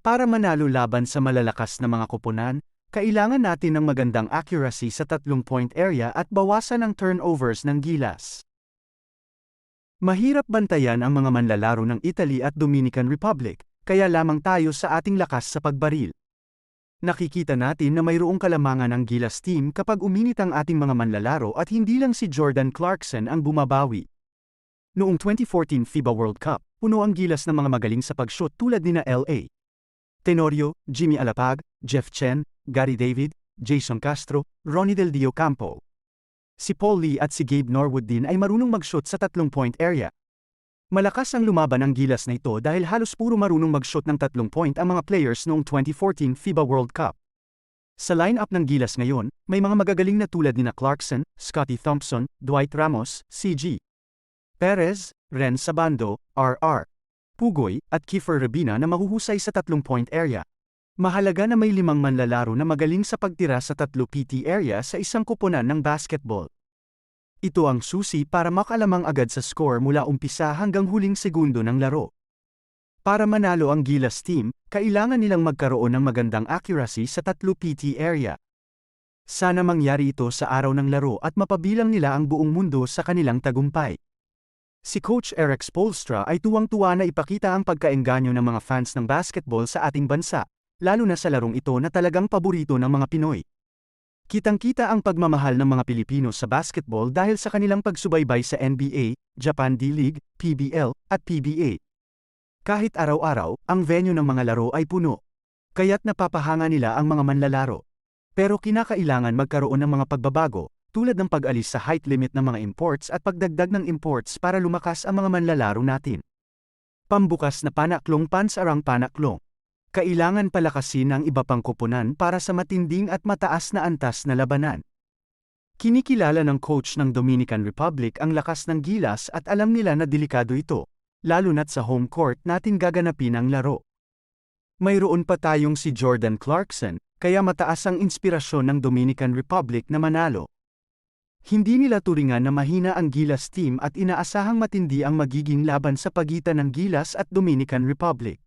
Para manalo laban sa malalakas na mga koponan, kailangan natin ng magandang accuracy sa tatlong point area at bawasan ang turnovers ng gilas. Mahirap bantayan ang mga manlalaro ng Italy at Dominican Republic, kaya lamang tayo sa ating lakas sa pagbaril. Nakikita natin na mayroong kalamangan ang Gilas team kapag uminit ang ating mga manlalaro at hindi lang si Jordan Clarkson ang bumabawi. Noong 2014 FIBA World Cup, puno ang Gilas ng mga magaling sa pag-shoot tulad ni na LA. Tenorio, Jimmy Alapag, Jeff Chen, Gary David, Jason Castro, Ronnie Del Dio Campo. Si Paul Lee at si Gabe Norwood din ay marunong mag-shoot sa tatlong point area. Malakas ang lumaban ang gilas na ito dahil halos puro marunong mag-shoot ng tatlong point ang mga players noong 2014 FIBA World Cup. Sa lineup ng gilas ngayon, may mga magagaling na tulad ni na Clarkson, Scotty Thompson, Dwight Ramos, CG. Perez, Ren Sabando, RR. Pugoy, at Kiefer Rabina na mahuhusay sa tatlong point area. Mahalaga na may limang manlalaro na magaling sa pagtira sa tatlo PT area sa isang kuponan ng basketball. Ito ang susi para makalamang agad sa score mula umpisa hanggang huling segundo ng laro. Para manalo ang Gilas team, kailangan nilang magkaroon ng magandang accuracy sa tatlo PT area. Sana mangyari ito sa araw ng laro at mapabilang nila ang buong mundo sa kanilang tagumpay. Si Coach Eric Spolstra ay tuwang-tuwa na ipakita ang pagkaengganyo ng mga fans ng basketball sa ating bansa, lalo na sa larong ito na talagang paborito ng mga Pinoy. Kitang-kita ang pagmamahal ng mga Pilipino sa basketball dahil sa kanilang pagsubaybay sa NBA, Japan D-League, PBL, at PBA. Kahit araw-araw, ang venue ng mga laro ay puno. Kaya't napapahanga nila ang mga manlalaro. Pero kinakailangan magkaroon ng mga pagbabago, tulad ng pag-alis sa height limit ng mga imports at pagdagdag ng imports para lumakas ang mga manlalaro natin. Pambukas na panaklong pansarang panaklong. Kailangan palakasin ang iba pang koponan para sa matinding at mataas na antas na labanan. Kinikilala ng coach ng Dominican Republic ang lakas ng gilas at alam nila na delikado ito, lalo na't sa home court natin gaganapin ang laro. Mayroon pa tayong si Jordan Clarkson, kaya mataas ang inspirasyon ng Dominican Republic na manalo. Hindi nila turingan na mahina ang Gilas team at inaasahang matindi ang magiging laban sa pagitan ng Gilas at Dominican Republic.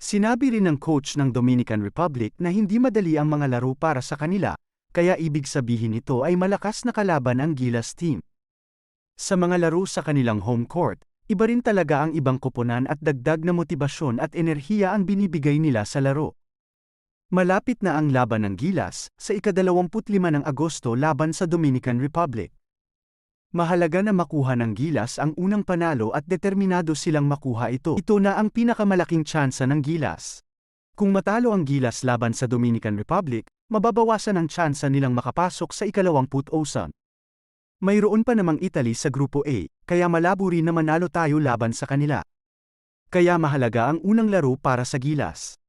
Sinabi rin ng coach ng Dominican Republic na hindi madali ang mga laro para sa kanila, kaya ibig sabihin nito ay malakas na kalaban ang Gilas team. Sa mga laro sa kanilang home court, iba rin talaga ang ibang koponan at dagdag na motibasyon at enerhiya ang binibigay nila sa laro. Malapit na ang laban ng Gilas sa ikadalawamput lima ng Agosto laban sa Dominican Republic. Mahalaga na makuha ng Gilas ang unang panalo at determinado silang makuha ito. Ito na ang pinakamalaking tsansa ng Gilas. Kung matalo ang Gilas laban sa Dominican Republic, mababawasan ang tsansa nilang makapasok sa ikalawamput osan. Mayroon pa namang Italy sa Grupo A, kaya malabo rin na manalo tayo laban sa kanila. Kaya mahalaga ang unang laro para sa Gilas.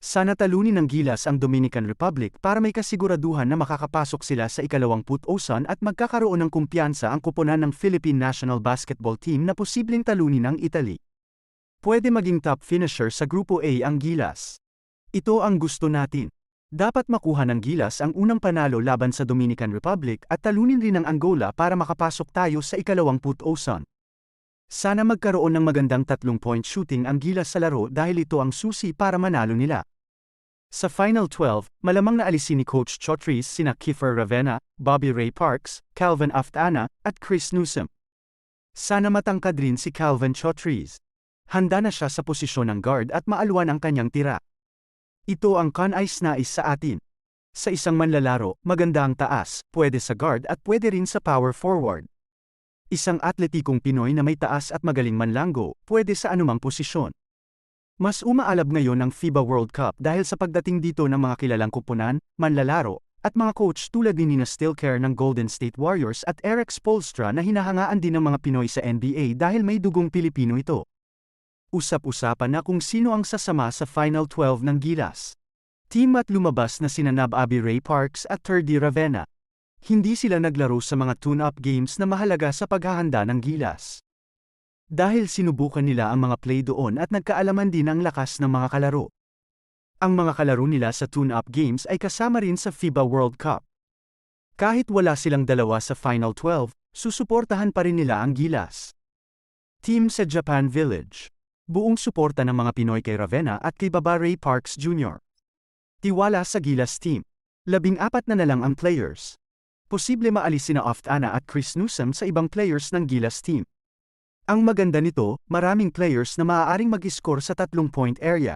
Sana talunin ng Gilas ang Dominican Republic para may kasiguraduhan na makakapasok sila sa ikalawang osan at magkakaroon ng kumpiyansa ang kuponan ng Philippine National Basketball Team na posibleng talunin ng Italy. Pwede maging top finisher sa Grupo A ang Gilas. Ito ang gusto natin. Dapat makuha ng Gilas ang unang panalo laban sa Dominican Republic at talunin rin ang Angola para makapasok tayo sa ikalawang osan. Sana magkaroon ng magandang tatlong point shooting ang Gilas sa laro dahil ito ang susi para manalo nila. Sa Final 12, malamang na alisin ni Coach Chotris sina Kiefer Ravenna, Bobby Ray Parks, Calvin Aftana, at Chris Newsom. Sana matangkad rin si Calvin Chotris. Handa na siya sa posisyon ng guard at maalwan ang kanyang tira. Ito ang kanais-nais sa atin. Sa isang manlalaro, maganda ang taas, pwede sa guard at pwede rin sa power forward. Isang atletikong Pinoy na may taas at magaling manlanggo, pwede sa anumang posisyon. Mas umaalab ngayon ang FIBA World Cup dahil sa pagdating dito ng mga kilalang kupunan, manlalaro, at mga coach tulad ni Nina Stilcare ng Golden State Warriors at Eric Spolstra na hinahangaan din ng mga Pinoy sa NBA dahil may dugong Pilipino ito. Usap-usapan na kung sino ang sasama sa Final 12 ng Gilas. Team at lumabas na sina Nab Abi Ray Parks at Terdy Ravenna. Hindi sila naglaro sa mga tune-up games na mahalaga sa paghahanda ng gilas. Dahil sinubukan nila ang mga play doon at nagkaalaman din ang lakas ng mga kalaro. Ang mga kalaro nila sa tune-up games ay kasama rin sa FIBA World Cup. Kahit wala silang dalawa sa Final 12, susuportahan pa rin nila ang gilas. Team sa Japan Village Buong suporta ng mga Pinoy kay Ravenna at kay Baba Ray Parks Jr. Tiwala sa Gilas team. Labing apat na na lang ang players. Posible maalis sina Oftana at Chris Newsom sa ibang players ng Gilas team. Ang maganda nito, maraming players na maaaring mag-score sa tatlong point area.